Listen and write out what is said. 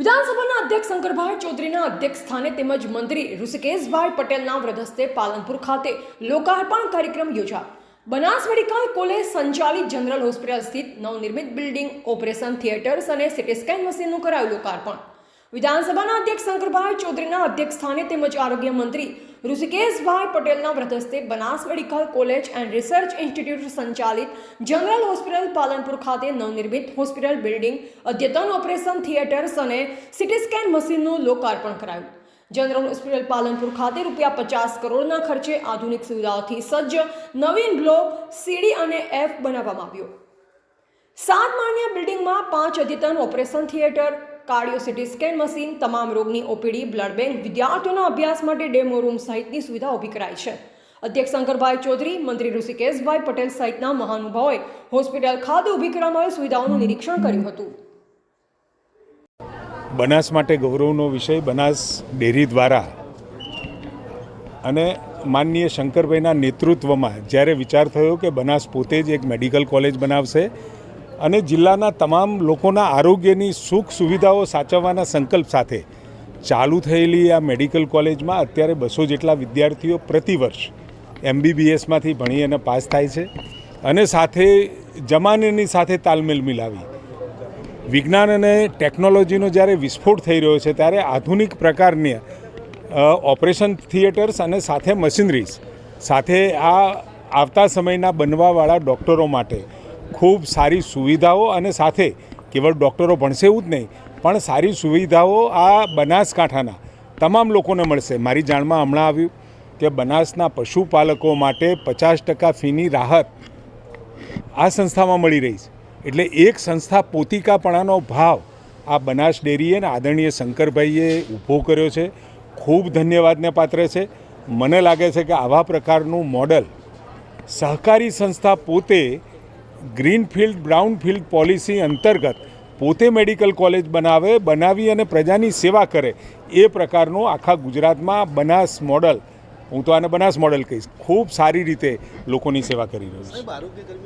વિધાનસભાના અધ્યક્ષ શંકરભાઈ ચૌધરીના અધ્યક્ષ સ્થાને તેમજ મંત્રી ઋષિકેશભાઈ પટેલના વ્રધસ્તે પાલનપુર ખાતે લોકાર્પણ કાર્યક્રમ યોજાયો. બનાસ મેડિકલ કોલેજ સંચાલિત જનરલ હોસ્પિટલ સ્થિત નવનિર્મિત બિલ્ડિંગ, ઓપરેશન થિયેટર્સ અને સિટી સ્કેન મશીનનું કરાયું લોકાર્પણ. વિધાનસભાના અધ્યક્ષ શંકરભાઈ ચૌધરીના અધ્યક્ષ સ્થાને તેમજ આરોગ્ય મંત્રી ઋષિકેશભાઈ પટેલના વ્રતસ્તે Banas medical college and research institute સંચાલિત જનરલ હોસ્પિટલ પાલનપુર ખાતે નવનિર્મિત હોસ્પિટલ બિલ્ડિંગ અદ્યતન ઓપરેશન થિયેટર્સ અને સિટી સ્કેન મશીનનું લોકાર્પણ કરાયું. જનરલ હોસ્પિટલ પાલનપુર ખાતે રૂપિયા પચાસ કરોડના ખર્ચે આધુનિક સુવિધાઓથી સજ્જ નવીન બ્લોક સીડી અને એફ બનાવવામાં આવ્યો. સાત માળની બિલ્ડિંગમાં પાંચ અદ્યતન operation theatre cardio CT scan machine, તમામ રોગની ઓપીડી, બ્લડ બેંક, વિદ્યાર્થીઓના અભ્યાસ માટે ડેમો રૂમ સહિતની સુવિધા ઊભી કરાઈ છે. અધ્યક્ષ શંકરભાઈ ચૌધરી, મંત્રી ઋષિકેશભાઈ પટેલ સહિતના મહાનુભાવોએ હોસ્પિટલ ખાતે ઊભી કરવામાં આવેલ સુવિધાઓનું નિરીક્ષણ કર્યું હતું. બનાસ માટે ગૌરવનો વિષય બનાસ ડેરી દ્વારા. અને માનનીય શંકરભાઈના નેતૃત્વમાં જ્યારે વિચાર થયો કે બનાસ પોતે જ એક મેડિકલ કોલેજ બનાવશે અને જિલ્લાના તમામ લોકોના આરોગ્યની સુખ સુવિધાઓ સાચવવાના સંકલ્પ સાથે ચાલુ થયેલી આ મેડિકલ કોલેજમાં અત્યારે બસો જેટલા વિદ્યાર્થીઓ પ્રતિવર્ષ એમબીબીએસમાંથી ભણી અને પાસ થાય છે. અને સાથે જમાનેની સાથે તાલમેલ મિલાવી. વિજ્ઞાન અને ટેકનોલોજીનો જ્યારે વિસ્ફોટ થઈ રહ્યો છે ત્યારે આધુનિક પ્રકારની ઓપરેશન થિયેટર્સ અને સાથે મશીનરીઝ, સાથે આ આવતા સમયના બનવાવાળા ડૉક્ટરો માટે ખૂબ સારી સુવિધાઓ અને સાથે કેવળ ડૉક્ટરો ભણશે એવું જ નહીં, પણ સારી સુવિધાઓ આ બનાસકાંઠાના તમામ લોકોને મળશે. મારી જાણમાં હમણાં આવ્યું કે બનાસના પશુપાલકો માટે પચાસ ટકા ફીની રાહત આ સંસ્થામાં મળી રહી છે. એટલે એક સંસ્થા પોતિકાપણાનો ભાવ આ બનાસ ડેરીએ અને આદરણીય શંકરભાઈએ ઊભો કર્યો છે. ખૂબ ધન્યવાદને પાત્ર છે. મને લાગે છે કે આવા પ્રકારનું મોડલ સહકારી સંસ્થા પોતે ગ્રીનફિલ્ડ, બ્રાઉનફિલ્ડ પોલિસી અંતર્ગત પોતે મેડિકલ કોલેજ બનાવે, બનાવી અને પ્રજાની સેવા કરે એ પ્રકારનો આખા ગુજરાતમાં બનાસ મોડલ, હું તો આને બનાસ મોડલ કહીશ, ખૂબ સારી રીતે લોકોની સેવા કરી રહ્યું છે.